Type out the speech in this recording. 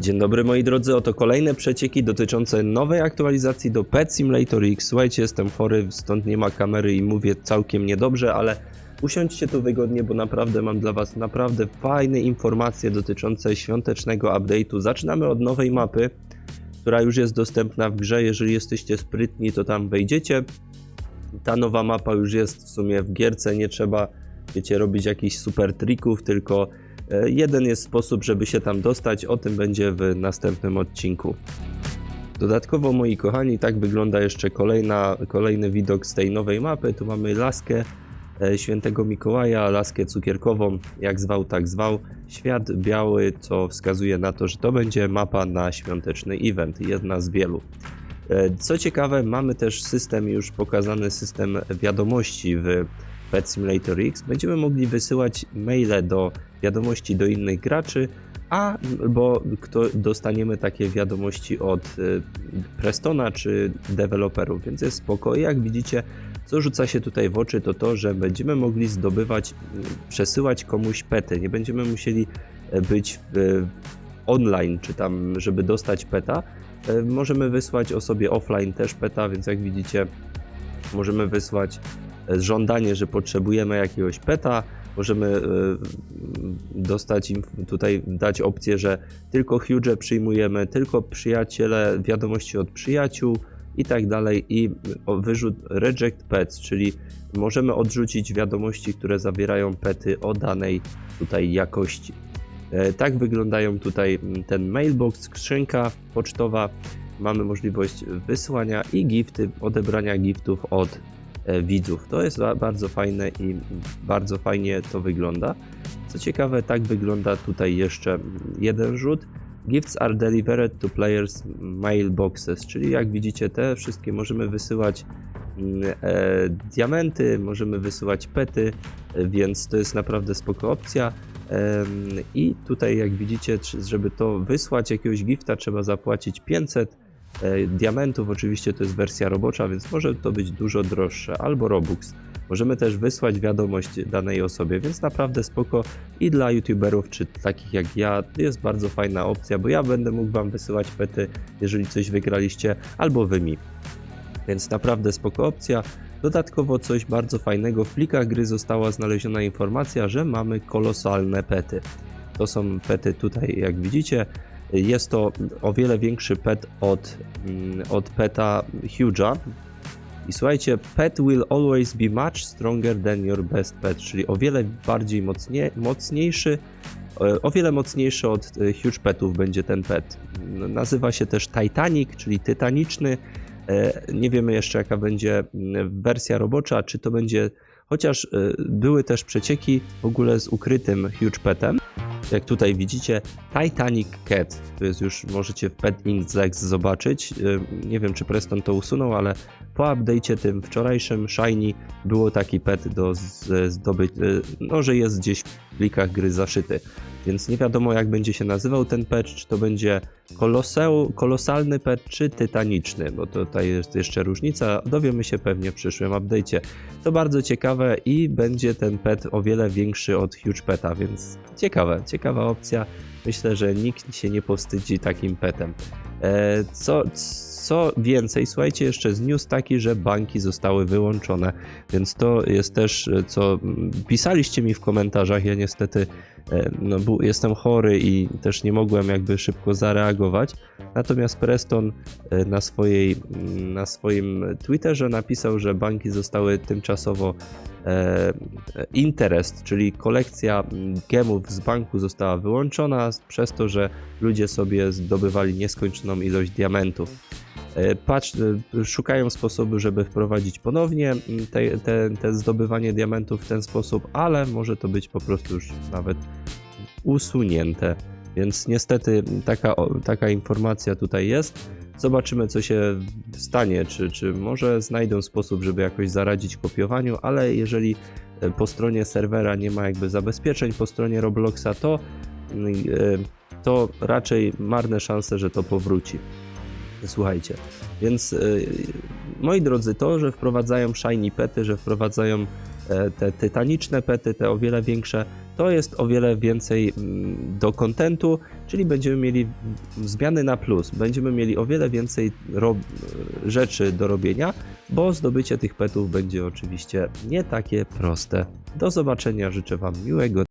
Dzień dobry moi drodzy, oto kolejne przecieki dotyczące nowej aktualizacji do Pet Simulator X. Słuchajcie, jestem chory, stąd nie ma kamery i mówię całkiem niedobrze, ale usiądźcie tu wygodnie, bo naprawdę mam dla was naprawdę fajne informacje dotyczące świątecznego update'u. Zaczynamy od nowej mapy, która już jest dostępna w grze. Jeżeli jesteście sprytni, to tam wejdziecie. Ta nowa mapa już jest w sumie w gierce, nie trzeba, wiecie, robić jakichś super trików, tylko Jeden jest sposób, żeby się tam dostać, o tym będzie w następnym odcinku. Dodatkowo, moi kochani, tak wygląda jeszcze kolejna, kolejny widok z tej nowej mapy. Tu mamy laskę e, świętego Mikołaja, laskę cukierkową, jak zwał, tak zwał. Świat biały, co wskazuje na to, że to będzie mapa na świąteczny event, jedna z wielu. E, Co ciekawe, mamy też system, już pokazany system wiadomości w Pet Simulator X. Będziemy mogli wysyłać maile do wiadomości do innych graczy, a bo kto dostaniemy takie wiadomości od y, Prestona czy deweloperów, więc jest spoko. Jak widzicie, co rzuca się tutaj w oczy, to to, że będziemy mogli zdobywać, y, przesyłać komuś pety. Nie będziemy musieli y, być online, czy tam, żeby dostać peta. Możemy wysłać osobie offline też peta, więc jak widzicie, możemy wysłać żądanie, że potrzebujemy jakiegoś peta. Możemy e, dostać im tutaj dać opcję, że tylko huge przyjmujemy, tylko przyjaciele, wiadomości od przyjaciół i tak dalej. I wyrzut reject pets, czyli możemy odrzucić wiadomości, które zawierają pety o danej tutaj jakości. E, Tak wyglądają tutaj ten mailbox, skrzynka pocztowa. Mamy możliwość wysłania i gifty, odebrania giftów od widzów. To jest ba- bardzo fajne i bardzo fajnie to wygląda. Co ciekawe, tak wygląda tutaj jeszcze jeden rzut. Gifts are delivered to players mailboxes, czyli jak widzicie, te wszystkie możemy wysyłać mm, e, diamenty, możemy wysyłać pety, e, więc to jest naprawdę spoko opcja. Em, I tutaj, jak widzicie, żeby to wysłać jakiegoś gifta, trzeba zapłacić 500 e, diamentów. Oczywiście to jest wersja robocza, więc może to być dużo droższe, albo Robux. Możemy też wysłać wiadomość danej osobie, więc naprawdę spoko i dla youtuberów, czy takich jak ja, jest bardzo fajna opcja, bo ja będę mógł wam wysyłać pety, jeżeli coś wygraliście, albo wy mi. Więc naprawdę spoko opcja. Dodatkowo coś bardzo fajnego, w plikach gry została znaleziona informacja, że mamy kolosalne pety. To są pety tutaj, jak widzicie. Jest to o wiele większy pet od, mm, od peta Huge'a. I słuchajcie, pet will always be much stronger than your best pet, czyli o wiele bardziej mocnie, mocniejszy, e, o wiele mocniejszy od e, huge petów będzie ten pet. Nazywa się też Titanic, czyli tytaniczny. E, Nie wiemy jeszcze jaka będzie wersja robocza, czy to będzie, chociaż były też przecieki w ogóle z ukrytym huge petem. Jak tutaj widzicie, Titanic Cat, to jest już, możecie w Pet Index zobaczyć. E, Nie wiem czy Preston to usunął, ale po update'cie tym wczorajszym Shiny było taki pet do zdobyć, e, no że jest gdzieś w plikach gry zaszyty. Więc nie wiadomo jak będzie się nazywał ten pet, czy to będzie kolosalny pet, czy tytaniczny, bo tutaj jest jeszcze różnica, dowiemy się pewnie w przyszłym update'cie. To bardzo ciekawe i będzie ten pet o wiele większy od Huge Peta, więc ciekawe, ciekawa opcja. Myślę, że nikt się nie powstydzi takim petem. E, co, co więcej, słuchajcie, jeszcze z news taki, że banki zostały wyłączone, więc to jest też, e, co pisaliście mi w komentarzach, ja niestety no, bu- jestem chory i też nie mogłem jakby szybko zareagować. Natomiast Preston e, na, swojej, mm, na swoim Twitterze napisał, że banki zostały tymczasowo e, interest, czyli kolekcja mm, gemów z banku została wyłączona przez to, że ludzie sobie zdobywali nieskończoną ilość diamentów. E, Patrz, e, szukają sposobu, żeby wprowadzić ponownie te, te, te zdobywanie diamentów w ten sposób, ale może to być po prostu już nawet usunięte. Więc niestety taka, taka informacja tutaj jest. Zobaczymy, co się stanie, czy, czy może znajdą sposób, żeby jakoś zaradzić kopiowaniu, ale jeżeli e, po stronie serwera nie ma jakby zabezpieczeń, po stronie Robloxa, to, mm, to raczej marne szanse, że to powróci. Słuchajcie, więc e, moi drodzy, to, że wprowadzają shiny pety, że wprowadzają e, te tytaniczne pety, te o wiele większe, to jest o wiele więcej mm, do kontentu, czyli będziemy mieli mm, zmiany na plus. Będziemy mieli o wiele więcej ro- rzeczy do robienia, bo zdobycie tych petów będzie oczywiście nie takie proste. Do zobaczenia, życzę Wam miłego